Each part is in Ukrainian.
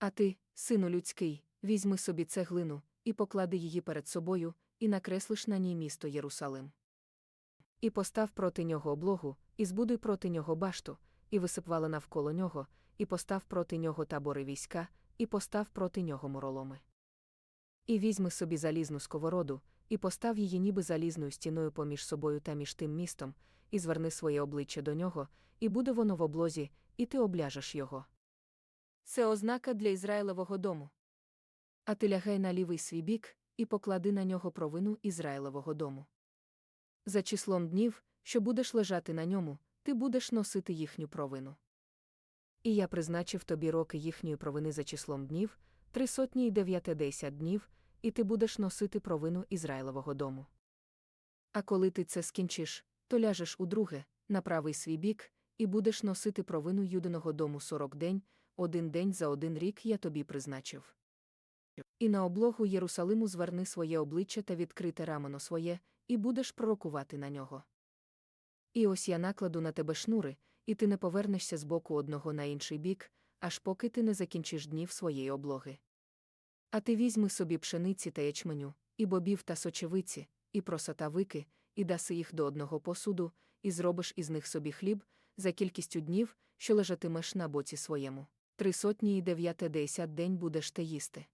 А ти, сину людський, візьми собі цеглину, і поклади її перед собою, і накреслиш на ній місто Єрусалим. І постав проти нього облогу, і збудуй проти нього башту, і висипвали навколо нього, і постав проти нього табори війська, і постав проти нього муроломи. І візьми собі залізну сковороду, і постав її ніби залізною стіною поміж собою та між тим містом, і зверни своє обличчя до нього, і буде воно в облозі, і ти обляжеш його. Це ознака для Ізраїлевого дому. А ти лягай на лівий свій бік, і поклади на нього провину Ізраїлевого дому. За числом днів, що будеш лежати на ньому, ти будеш носити їхню провину. І я призначив тобі роки їхньої провини за числом днів, три сотні і дев'ятдесят днів, і ти будеш носити провину Ізраїлевого дому. А коли ти це скінчиш, то ляжеш удруге, на правий свій бік, і будеш носити провину юдиного дому сорок день, один день за один рік я тобі призначив. І на облогу Єрусалиму зверни своє обличчя та відкрите рамено своє, і будеш пророкувати на нього. І ось я накладу на тебе шнури, і ти не повернешся з боку одного на інший бік, аж поки ти не закінчиш днів своєї облоги. А ти візьми собі пшениці та ячменю, і бобів та сочевиці, і просата вики, і даси їх до одного посуду, і зробиш із них собі хліб, за кількістю днів, що лежатимеш на боці своєму. Три сотні і дев'ятдесят день будеш ти їсти.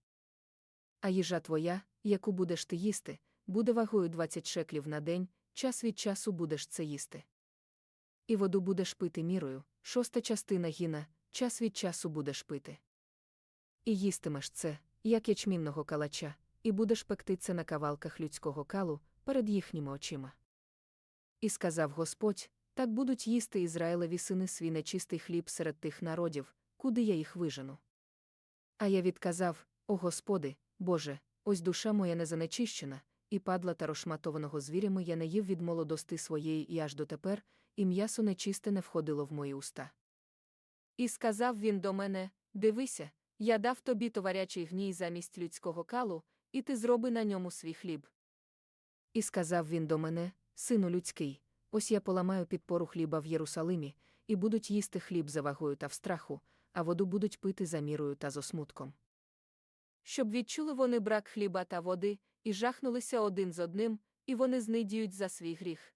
А їжа твоя, яку будеш ти їсти, буде вагою 20 шеклів на день, час від часу будеш це їсти. І воду будеш пити мірою, шоста частина гіна, час від часу будеш пити. І їстимеш це, як ячмінного калача, і будеш пекти це на кавалках людського калу перед їхніми очима. І сказав Господь: так будуть їсти Ізраїлеві сини свій нечистий хліб серед тих народів, куди я їх вижену. А я відказав: О Господи, Боже, ось душа моя не занечищена, і падла та розшматованого звірями я не їв від молодости своєї і аж дотепер, і м'ясо нечисте не входило в мої уста. І сказав він до мене: Дивися, я дав тобі товарячий гній замість людського калу, і ти зроби на ньому свій хліб. І сказав він до мене, сину людський, ось я поламаю підпору хліба в Єрусалимі, і будуть їсти хліб за вагою та в страху, а воду будуть пити за мірою та з осмутком. Щоб відчули вони брак хліба та води, і жахнулися один з одним, і вони знидіють за свій гріх.